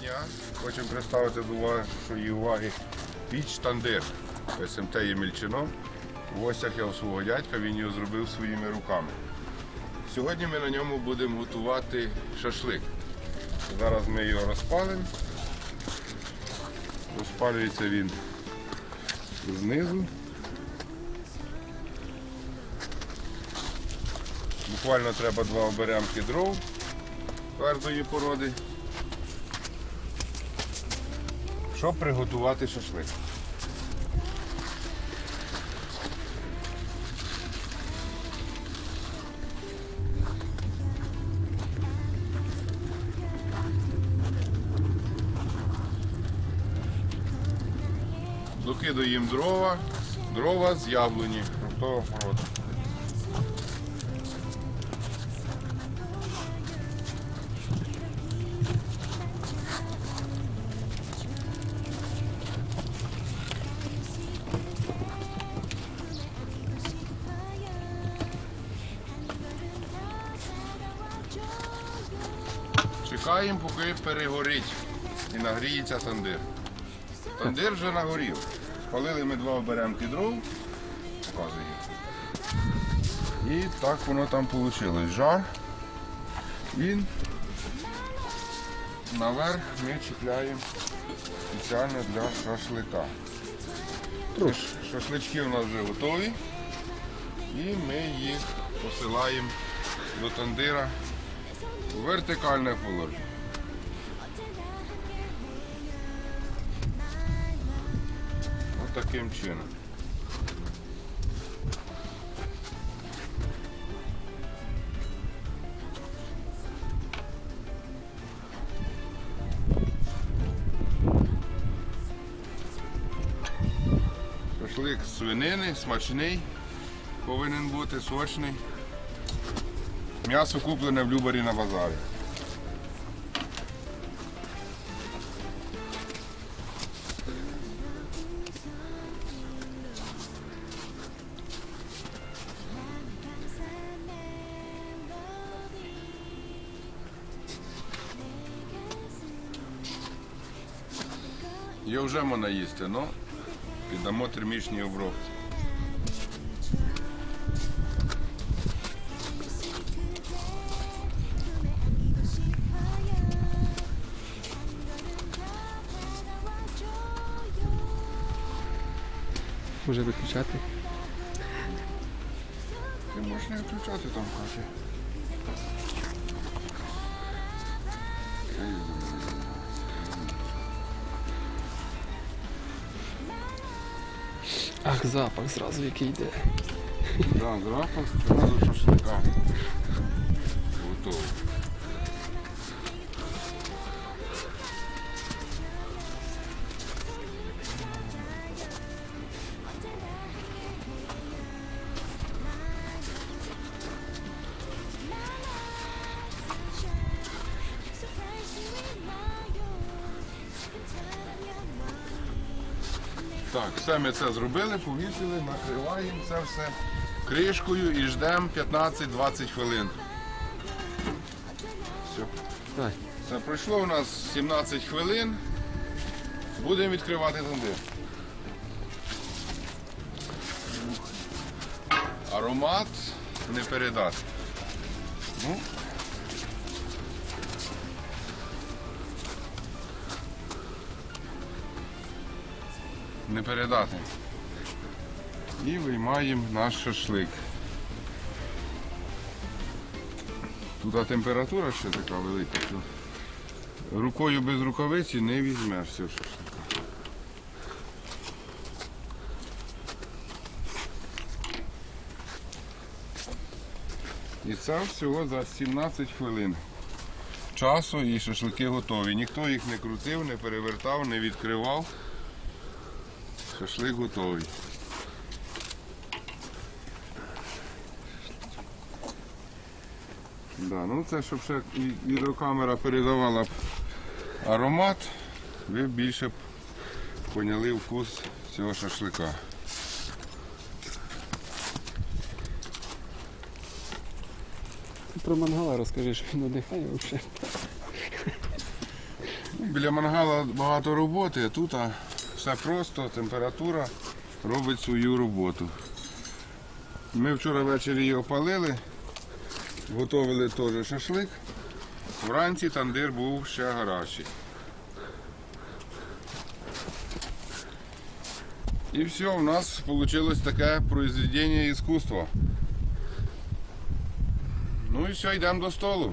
дня. Хочемо представити до вашої уваги піч тандир СМТ Ємельчино. В гостях я у свого дядька, він його зробив своїми руками. Сьогодні ми на ньому будемо готувати шашлик. Зараз ми його розпалимо. Розпалюється він знизу. Буквально треба два оберемки дров твердої породи. Щоб приготувати шашлик. Докидуємо дрова, дрова з яблуні. Фруктового Чекаємо, поки перегорить і нагріється тандир. Тандир вже нагорів. Спалили ми два оберемки дров. Показую. І так воно там вийшло. Жар. І наверх ми чіпляємо спеціально для шашлика. Шашлички у нас вже готові. І ми їх посилаємо до тандира вертикальне положення. Ось таким чином. Шашлик свинини, смачний, повинен бути сочний. М'ясо куплене в Любарі на базарі. Його вже можна їсти, але піддамо термічній обробці. Може виключати. Ти можеш не виключати там кафе. Ах, запах зразу який йде. Да, запах одразу шашлика. Готово. Так, все ми це зробили, повісили, накриваємо це все кришкою і ждемо 15-20 хвилин. Все. Давай. Це пройшло у нас 17 хвилин. Будемо відкривати тандир. Аромат не передати. Ну. Не передати. І виймаємо наш шашлик. Тут температура ще така велика, що рукою без рукавиці не візьмеш цього шашлика. І це всього за 17 хвилин часу і шашлики готові. Ніхто їх не крутив, не перевертав, не відкривав. Шашлик готовий. Да, ну це щоб ще відеокамера передавала б аромат, ви б більше б поняли вкус цього шашлика. Про мангала розкажи, що він надихає взагалі. Біля мангала багато роботи, а тут а, все просто, температура робить свою роботу. Ми вчора ввечері його палили, готували теж шашлик. Вранці тандир був ще гарячий. І все, у нас вийшло таке произведення іскусства. Ну і все, йдемо до столу.